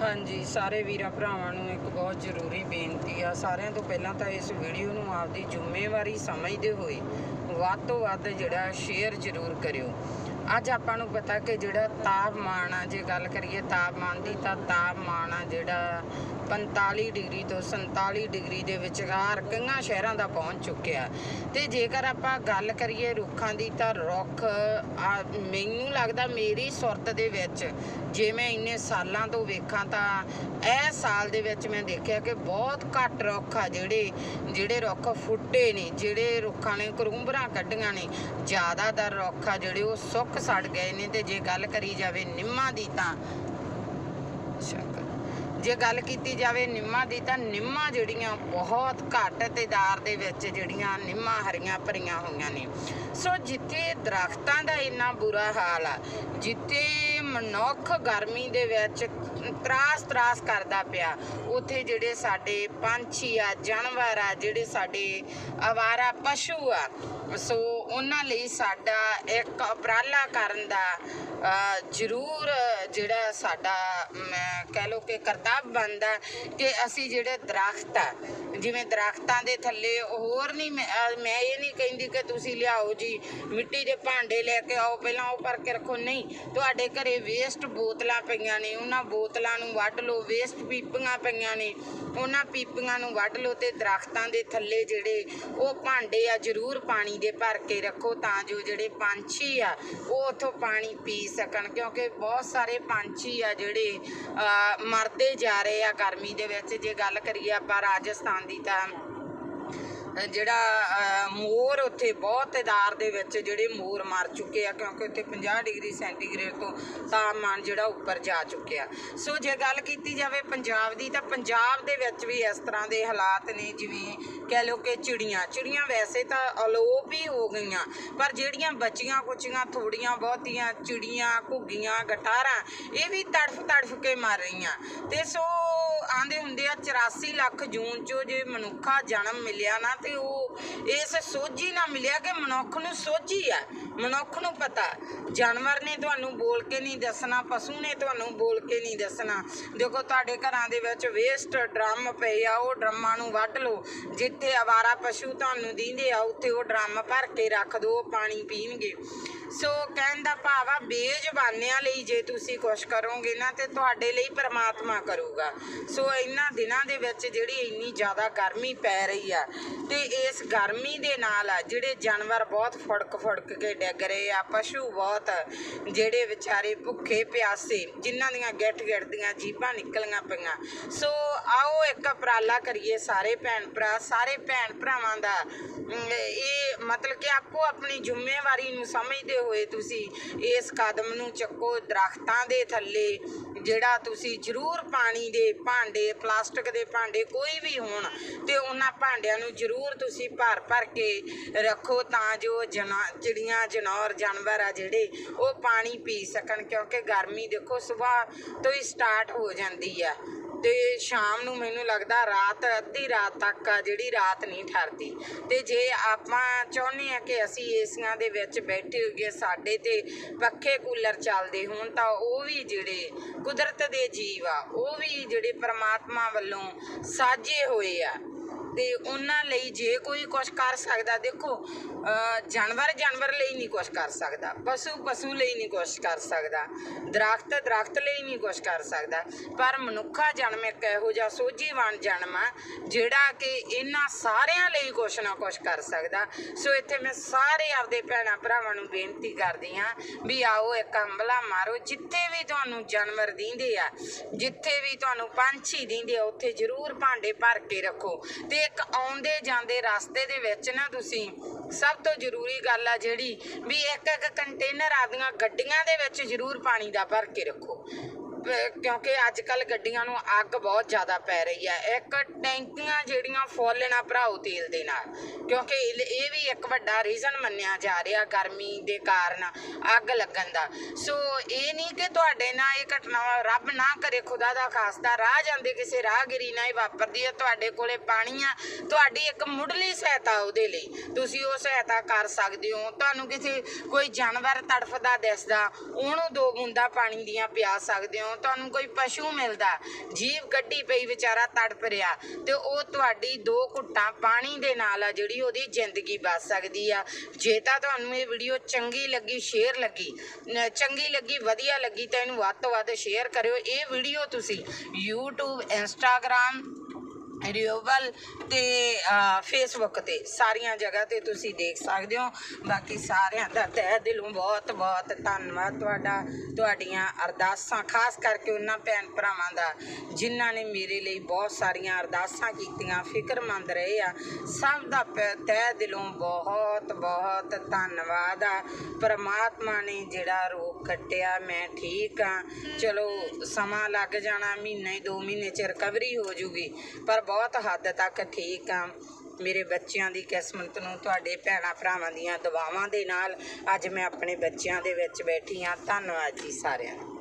ਹਾਂਜੀ, ਸਾਰੇ ਵੀਰਾਂ ਭਰਾਵਾਂ ਨੂੰ ਇੱਕ ਬਹੁਤ ਜ਼ਰੂਰੀ ਬੇਨਤੀ ਆ। ਸਾਰਿਆਂ ਤੋਂ ਪਹਿਲਾਂ ਤਾਂ ਇਸ ਵੀਡੀਓ ਨੂੰ ਆਪਦੀ ਜ਼ਿੰਮੇਵਾਰੀ ਸਮਝਦੇ ਹੋਏ ਵੱਧ ਤੋਂ ਵੱਧ ਜਿਹੜਾ ਸ਼ੇਅਰ ਜ਼ਰੂਰ ਕਰਿਓ। ਅੱਜ ਆਪਾਂ ਨੂੰ ਪਤਾ ਕਿ ਜਿਹੜਾ ਤਾਪਮਾਨ ਆ, ਜੇ ਗੱਲ ਕਰੀਏ ਤਾਪਮਾਨ ਦੀ, ਤਾਂ ਤਾਪਮਾਨ ਆ ਜਿਹੜਾ 45 ਡਿਗਰੀ ਤੋਂ 47 ਡਿਗਰੀ ਦੇ ਵਿਚਕਾਰ ਕਈਆਂ ਸ਼ਹਿਰਾਂ ਦਾ ਪਹੁੰਚ ਚੁੱਕਿਆ। ਤੇ ਜੇਕਰ ਆਪਾਂ ਗੱਲ ਕਰੀਏ ਰੁੱਖਾਂ ਦੀ, ਤਾਂ ਰੁੱਖ ਮੈਨੂੰ ਲੱਗਦਾ ਮੇਰੀ ਸੁਰਤ ਦੇ ਵਿੱਚ, ਜੇ ਮੈਂ ਇੰਨੇ ਸਾਲਾਂ ਤੋਂ ਵੇਖਾਂ, ਤਾਂ ਇਹ ਸਾਲ ਦੇ ਵਿੱਚ ਮੈਂ ਦੇਖਿਆ ਕਿ ਬਹੁਤ ਘੱਟ ਰੁੱਖ ਆ ਜਿਹੜੇ ਜਿਹੜੇ ਰੁੱਖ ਫੁੱਟੇ ਨੇ, ਜਿਹੜੇ ਰੁੱਖਾਂ ਨੇ ਕਰੂੰਬਰਾਂ ਕੱਢੀਆਂ ਨੇ। ਜ਼ਿਆਦਾਤਰ ਰੁੱਖ ਆ ਜਿਹੜੇ ਉਹ ਸੁੱਕ ਸੜ ਗਏ ਨੇ ਤੇ ਜੇ ਗੱਲ ਕਰੀ ਜਾਵੇ ਨਿੰਮਾਂ ਦੀ ਤਾਂ ਸ਼ੱਕ। ਜੇ ਗੱਲ ਕੀਤੀ ਜਾਵੇ ਨਿੰਮਾਂ ਦੀ ਤਾਂ ਨਿੰਮਾਂ ਜਿਹੜੀਆਂ ਬਹੁਤ ਘੱਟ ਤੇਦਾਰ ਦੇ ਵਿੱਚ ਜਿਹੜੀਆਂ ਨਿੰਮਾਂ ਹਰੀਆਂ ਭਰੀਆਂ ਹੋਈਆਂ ਨੇ। ਸੋ ਜਿੱਥੇ ਦਰਖਤਾਂ ਦਾ ਇੰਨਾ ਬੁਰਾ ਹਾਲ ਆ, ਜਿੱਥੇ ਮਨੁੱਖ ਗਰਮੀ ਦੇ ਵਿੱਚ ਤਰਾਸ ਤਰਾਸ ਕਰਦਾ ਪਿਆ, ਉੱਥੇ ਜਿਹੜੇ ਸਾਡੇ ਪੰਛੀ ਆ, ਜਾਨਵਰ ਆ, ਜਿਹੜੇ ਸਾਡੇ ਆਵਾਰਾ ਪਸ਼ੂ ਆ, ਸੋ ਉਹਨਾਂ ਲਈ ਸਾਡਾ ਇੱਕ ਉਪਰਾਲਾ ਕਰਨ ਦਾ ਜ਼ਰੂਰ ਜਿਹੜਾ ਸਾਡਾ ਕਹਿ ਲਓ ਕਿ ਕਰਤੱਵ ਬਣਦਾ ਕਿ ਅਸੀਂ ਜਿਹੜੇ ਦਰਖਤ ਆ, ਜਿਵੇਂ ਦਰਖਤਾਂ ਦੇ ਥੱਲੇ ਹੋਰ ਨਹੀਂ, ਮੈਂ ਮੈਂ ਇਹ ਨਹੀਂ ਕਹਿੰਦੀ ਕਿ ਤੁਸੀਂ ਲਿਆਓ ਜੀ, ਮਿੱਟੀ ਦੇ ਭਾਂਡੇ ਲੈ ਕੇ ਆਓ, ਪਹਿਲਾਂ ਉਹ ਭਰ ਕੇ ਰੱਖੋ। ਨਹੀਂ, ਤੁਹਾਡੇ ਘਰੇ ਵੇਸਟ ਬੋਤਲਾਂ ਪਈਆਂ ਨੇ, ਉਹਨਾਂ ਬੋਤਲਾਂ ਨੂੰ ਵੱਢ ਲਓ ਵੇਸਟ ਪੀਪੀਆਂ ਪਈਆਂ ਨੇ, ਉਹਨਾਂ ਪੀਪੀਆਂ ਨੂੰ ਵੱਢ ਲਓ ਤੇ ਦਰਖਤਾਂ ਦੇ ਥੱਲੇ ਜਿਹੜੇ ਉਹ ਭਾਂਡੇ ਆ, ਜ਼ਰੂਰ ਪਾਣੀ ਦੇ ਭਰ ਕੇ ਰੱਖੋ ਤਾਂ ਜੋ ਜਿਹੜੇ ਪੰਛੀ ਆ, ਉਹ ਉਥੋਂ ਪਾਣੀ ਪੀ ਸਕਣ, ਕਿਉਂਕਿ ਬਹੁਤ ਸਾਰੇ ਪੰਛੀ ਆ ਜਿਹੜੇ ਮਰਦੇ ਜਾ ਰਹੇ ਆ ਗਰਮੀ ਦੇ ਵਿੱਚ ਜੇ ਗੱਲ ਕਰੀਏ ਆਪਾਂ ਰਾਜਸਥਾਨ ਦੀ ਤਾਂ ਜਿਹੜਾ ਮੋਰ ਉੱਥੇ ਬਹੁਤ ਤਾਦਾਰ ਦੇ ਵਿੱਚ ਜਿਹੜੇ ਮੋਰ ਮਰ ਚੁੱਕੇ ਆ, ਕਿਉਂਕਿ ਉੱਥੇ 50 ਡਿਗਰੀ ਸੈਂਟੀਗ੍ਰੇਡ ਤੋਂ ਤਾਪਮਾਨ ਜਿਹੜਾ ਉੱਪਰ ਜਾ ਚੁੱਕਿਆ। ਸੋ ਜੇ ਗੱਲ ਕੀਤੀ ਜਾਵੇ ਪੰਜਾਬ ਦੀ, ਤਾਂ ਪੰਜਾਬ ਦੇ ਵਿੱਚ ਵੀ ਇਸ ਤਰ੍ਹਾਂ ਦੇ ਹਾਲਾਤ ਨੇ, ਜਿਵੇਂ ਕਹਿ ਲਓ ਕਿ ਚਿੜੀਆਂ। ਚਿੜੀਆਂ ਵੈਸੇ ਤਾਂ ਅਲੋਪ ਹੀ ਹੋ ਗਈਆਂ, ਪਰ ਜਿਹੜੀਆਂ ਬੱਚੀਆਂ ਕੁਚੀਆਂ ਥੋੜੀਆਂ ਬਹੁਤੀਆਂ, ਚਿੜੀਆਂ, ਘੁੱਗੀਆਂ ਗਟਾਰਾਂ ਇਹ ਵੀ ਤੜਫ ਤੜਫ ਕੇ ਮਰ ਰਹੀਆਂ। ਤੇ ਸੋ ਆਂਦੇ ਹੁੰਦੇ ਆ 84 ਲੱਖ ਜੂਨ ਚੋਂ ਜੇ ਮਨੁੱਖਾ ਜਨਮ ਮਿਲਿਆ ਨਾ ਤੇ ਉਹ ਇਸ ਸੋਝੀ ਨਾਲ ਮਿਲਿਆ ਕਿ ਮਨੁੱਖ ਨੂੰ ਸੋਝੀ ਆ, ਮਨੁੱਖ ਨੂੰ ਪਤਾ। ਜਾਨਵਰ ਨੇ ਤੁਹਾਨੂੰ ਬੋਲ ਕੇ ਨਹੀਂ ਦੱਸਣਾ, ਪਸ਼ੂ ਨੇ ਤੁਹਾਨੂੰ ਬੋਲ ਕੇ ਨਹੀਂ ਦੱਸਣਾ। ਦੇਖੋ ਤੁਹਾਡੇ ਘਰਾਂ ਦੇ ਵਿੱਚ ਵੇਸਟ ਡਰਮ ਪਏ ਆ, ਉਹ ਡਰਮਾਂ ਨੂੰ ਵੱਢ ਲਓ। ਜਿੱਥੇ ਆਵਾਰਾ ਪਸ਼ੂ ਤੁਹਾਨੂੰ ਦੀਂਦੇ ਆ, ਉੱਥੇ ਉਹ ਡਰਮ ਭਰ ਕੇ ਰੱਖ ਦਿਓ ਪਾਣੀ ਪੀਣਗੇ। ਸੋ ਕਹਿਣ ਦਾ ਭਾਵ ਆ, ਬੇਜ਼ੁਬਾਨਿਆਂ ਲਈ ਜੇ ਤੁਸੀਂ ਕੁਛ ਕਰੋਗੇ ਨਾ, ਤੇ ਤੁਹਾਡੇ ਲਈ ਪਰਮਾਤਮਾ ਕਰੂਗਾ। ਸੋ ਇਹਨਾਂ ਦਿਨਾਂ ਦੇ ਵਿੱਚ ਜਿਹੜੀ ਇੰਨੀ ਜ਼ਿਆਦਾ ਗਰਮੀ ਪੈ ਰਹੀ ਆ, ਤੇ ਇਸ ਗਰਮੀ ਦੇ ਨਾਲ ਆ, ਜਿਹੜੇ ਜਾਨਵਰ ਬਹੁਤ ਫੜਕ ਫੜਕ ਕੇ ਡਿੱਗ ਰਹੇ ਆ, ਪਸ਼ੂ ਬਹੁਤ, ਜਿਹੜੇ ਵਿਚਾਰੇ ਭੁੱਖੇ ਪਿਆਸੇ, ਜਿਨ੍ਹਾਂ ਦੀਆਂ ਗਿੱਠ ਗਿੱਠ ਦੀਆਂ ਜੀਬਾਂ ਨਿਕਲੀਆਂ ਪਈਆਂ। ਸੋ ਆਓ ਇੱਕ ਉਪਰਾਲਾ ਕਰੀਏ ਸਾਰੇ ਭੈਣ ਭਰਾ, ਸਾਰੇ ਭੈਣ ਭਰਾਵਾਂ ਦਾ। ਇਹ ਮਤਲਬ ਕਿ ਆਪੋ ਆਪਣੀ ਜ਼ਿੰਮੇਵਾਰੀ ਨੂੰ ਸਮਝਦੇ ਹੋਏ ਤੁਸੀਂ, ਇਸ ਕਦਮ ਨੂੰ ਚੱਕੋ ਦਰਖਤਾਂ ਦੇ ਥੱਲੇ, ਜਿਹੜਾ ਤੁਸੀਂ ਜ਼ਰੂਰ ਪਾਣੀ ਦੇ ਭਾਂਡੇ, ਪਲਾਸਟਿਕ ਦੇ ਭਾਂਡੇ ਕੋਈ ਵੀ ਹੋਣ, ਤੇ ਉਹਨਾਂ ਭਾਂਡਿਆਂ ਨੂੰ ਜ਼ਰੂਰ ਤੁਸੀਂ ਭਰ ਭਰ ਕੇ ਰੱਖੋ ਤਾਂ ਜੋ ਜਨਾ, ਚਿੜੀਆਂ, ਜਨੌਰ, ਜਾਨਵਰ ਆ ਜਿਹੜੇ, ਉਹ ਪਾਣੀ ਪੀ ਸਕਣ, ਕਿਉਂਕਿ ਗਰਮੀ ਦੇਖੋ ਸਵੇਰ ਤੋਂ ਹੀ ਸਟਾਰਟ ਹੋ ਜਾਂਦੀ ਆ। ਤੇ ਸ਼ਾਮ ਨੂੰ ਮੈਨੂੰ ਲੱਗਦਾ ਰਾਤ, ਅੱਧੀ ਰਾਤ ਤੱਕ ਆ, ਜਿਹੜੀ ਰਾਤ ਨਹੀਂ ਠਰਦੀ ਤੇ ਜੇ ਆਪਾਂ ਚਾਹੁੰਦੇ ਆ ਕਿ ਅਸੀਂ ਏਸੀਆਂ ਦੇ ਵਿੱਚ ਬੈਠੇ ਹੋਈਏ, ਸਾਡੇ ਤੇ ਪੱਖੇ ਕੂਲਰ ਚੱਲਦੇ ਹੋਣ, ਤਾਂ ਉਹ ਵੀ ਜਿਹੜੇ ਕੁਦਰਤ ਦੇ ਜੀਵ ਆ, ਉਹ ਵੀ ਜਿਹੜੇ ਪ੍ਰਮਾਤਮਾ ਵੱਲੋਂ ਸਾਜੇ ਹੋਏ ਆ। ਤੇ ਉਹਨਾਂ ਲਈ ਜੇ ਕੋਈ ਕੁਝ ਕਰ ਸਕਦਾ, ਦੇਖੋ ਜਾਨਵਰ ਜਾਨਵਰ ਲਈ ਨਹੀਂ ਕੁਝ ਕਰ ਸਕਦਾ, ਪਸ਼ੂ ਪਸ਼ੂ ਲਈ ਨਹੀਂ ਕੁਝ ਕਰ ਸਕਦਾ, ਦਰਖਤ ਦਰਖਤ ਲਈ ਨਹੀਂ ਕੁਝ ਕਰ ਸਕਦਾ, ਪਰ ਮਨੁੱਖਾ ਜਨਮ ਇੱਕ ਇਹੋ ਜਿਹਾ ਸੋਝੀਵਾਨ ਜਨਮ ਆ, ਜਿਹੜਾ ਕਿ ਇਹਨਾਂ ਸਾਰਿਆਂ ਲਈ ਕੁਝ ਨਾ ਕੁਝ ਕਰ ਸਕਦਾ। ਸੋ ਇੱਥੇ ਮੈਂ ਸਾਰੇ ਆਪਦੇ ਭੈਣਾਂ ਭਰਾਵਾਂ ਨੂੰ ਬੇਨਤੀ ਕਰਦੀ ਹਾਂ ਵੀ ਆਓ ਇੱਕ ਹੰਬਲਾ ਮਾਰੋ, ਜਿੱਥੇ ਵੀ ਤੁਹਾਨੂੰ ਜਾਨਵਰ ਦੀਂਦੇ ਆ, ਜਿੱਥੇ ਵੀ ਤੁਹਾਨੂੰ ਪੰਛੀ ਦੀਂਦੇ ਆ, ਉੱਥੇ ਜ਼ਰੂਰ ਭਾਂਡੇ ਭਰ ਕੇ ਰੱਖੋ ਤੇ ਇੱਕ ਆਉਂਦੇ ਜਾਂਦੇ ਰਸਤੇ ਦੇ ਵਿੱਚ ਨਾ ਤੁਸੀਂ, ਸਭ ਤੋਂ ਜ਼ਰੂਰੀ ਗੱਲ ਆ ਜਿਹੜੀ ਵੀ ਇੱਕ ਇੱਕ ਕੰਟੇਨਰ ਆਪਦੀਆਂ ਗੱਡੀਆਂ ਦੇ ਵਿੱਚ ਜ਼ਰੂਰ ਪਾਣੀ ਦਾ ਭਰ ਕੇ ਰੱਖੋ। ਕਿਉਂਕਿ ਅੱਜ ਕੱਲ ਗੱਡੀਆਂ ਨੂੰ ਅੱਗ ਬਹੁਤ ਜ਼ਿਆਦਾ ਪੈ ਰਹੀ ਹੈ। ਇੱਕ ਟੈਂਕੀਆਂ ਜਿਹੜੀਆਂ ਫੁੱਲ ਨਾ ਭਰਾਓ ਤੇਲ ਦੇ ਨਾਲ। ਕਿਉਂਕਿ ਇਹ ਵੀ ਇੱਕ ਵੱਡਾ ਰੀਜ਼ਨ ਮੰਨਿਆ ਜਾ ਰਿਹਾ ਗਰਮੀ ਦੇ ਕਾਰਨ ਅੱਗ ਲੱਗਣ ਦਾ। ਸੋ ਇਹ ਨਹੀਂ ਕਿ ਤੁਹਾਡੇ ਨਾਲ ਇਹ ਘਟਨਾ ਰੱਬ ਨਾ ਕਰੇ, ਖੁਦਾ ਦਾ ਖਾਸਤਾ ਰਾਹ ਜਾਂਦੇ ਕਿਸੇ ਰਾਹਗੀਰੀ ਨਾਲ ਇਹ ਵਾਪਰਦੀ ਹੈ। ਤੁਹਾਡੇ ਕੋਲੇ ਪਾਣੀ ਆ, ਤੁਹਾਡੀ ਇੱਕ ਮੁੱਢਲੀ ਸਹਾਇਤਾ ਉਹਦੇ ਲਈ। ਤੁਸੀਂ ਉਹ ਸਹਾਇਤਾ ਕਰ ਸਕਦੇ ਹੋ। ਤੁਹਾਨੂੰ ਕਿਸੇ ਕੋਈ ਜਾਨਵਰ ਤੜਫਦਾ ਦਿਸਦਾ, ਉਹਨੂੰ ਦੋ ਬੂੰਦਾਂ ਪਾਣੀ ਦੀਆਂ ਪਿਆ ਸਕਦੇ ਹੋ। ਤੁਹਾਨੂੰ ਕੋਈ ਪਸ਼ੂ ਮਿਲਦਾ, ਜੀਵ ਕੱਢੀ ਪਈ ਵਿਚਾਰਾ ਤੜਪ ਰਿਹਾ ਤੇ ਉਹ ਤੁਹਾਡੀ ਦੋ ਘੁੱਟਾਂ ਪਾਣੀ ਦੇ ਨਾਲ ਆ ਜਿਹੜੀ ਉਹਦੀ ਜ਼ਿੰਦਗੀ ਬਚ ਸਕਦੀ ਆ। ਜੇ ਤਾਂ ਤੁਹਾਨੂੰ ਇਹ ਵੀਡੀਓ ਚੰਗੀ ਲੱਗੀ ਸ਼ੇਅਰ ਲੱਗੀ ਚੰਗੀ ਲੱਗੀ, ਵਧੀਆ ਲੱਗੀ, ਤਾਂ ਇਹਨੂੰ ਵੱਧ ਤੋਂ ਵੱਧ ਸ਼ੇਅਰ ਕਰਿਓ। ਇਹ ਵੀਡੀਓ ਤੁਸੀਂ YouTube, Instagram ਰਿਓਵਲ ਤੇ ਫੇਸਬੁੱਕ ਤੇ ਸਾਰੀਆਂ ਜਗ੍ਹਾ ਤੇ ਤੁਸੀਂ ਦੇਖ ਸਕਦੇ ਹੋ। ਬਾਕੀ ਸਾਰਿਆਂ ਦਾ ਤਹਿ ਦਿਲੋਂ ਬਹੁਤ ਬਹੁਤ ਧੰਨਵਾਦ ਤੁਹਾਡਾ, ਤੁਹਾਡੀਆਂ ਅਰਦਾਸਾਂ, ਖਾਸ ਕਰਕੇ ਉਹਨਾਂ ਭੈਣ ਭਰਾਵਾਂ ਦਾ, ਜਿਨ੍ਹਾਂ ਨੇ ਮੇਰੇ ਲਈ ਬਹੁਤ ਸਾਰੀਆਂ ਅਰਦਾਸਾਂ ਕੀਤੀਆਂ, ਫਿਕਰਮੰਦ ਰਹੇ ਆ। ਸਭ ਦਾ ਪ- ਤਹਿ ਦਿਲੋਂ ਬਹੁਤ ਬਹੁਤ ਧੰਨਵਾਦ ਆ। ਪਰਮਾਤਮਾ ਨੇ ਜਿਹੜਾ ਰੋਗ ਕੱਟਿਆ, ਮੈਂ ਠੀਕ ਆ। ਚਲੋ, ਸਮਾਂ ਲੱਗ ਜਾਣਾ, ਮਹੀਨੇ, ਦੋ ਮਹੀਨੇ ਚ ਰਿਕਵਰੀ ਹੋ ਜੂਗੀ, ਪਰ ਬਹੁਤ ਹੱਦ ਤੱਕ ਠੀਕ ਆ। ਮੇਰੇ ਬੱਚਿਆਂ ਦੀ ਕਿਸਮਤ ਨੂੰ, ਤੁਹਾਡੇ ਭੈਣਾਂ ਭਰਾਵਾਂ ਦੀਆਂ ਦੁਆਵਾਂ ਦੇ ਨਾਲ ਅੱਜ ਮੈਂ ਆਪਣੇ ਬੱਚਿਆਂ ਦੇ ਵਿੱਚ ਬੈਠੀ ਆ। ਧੰਨਵਾਦ ਜੀ ਸਾਰਿਆਂ ਦਾ।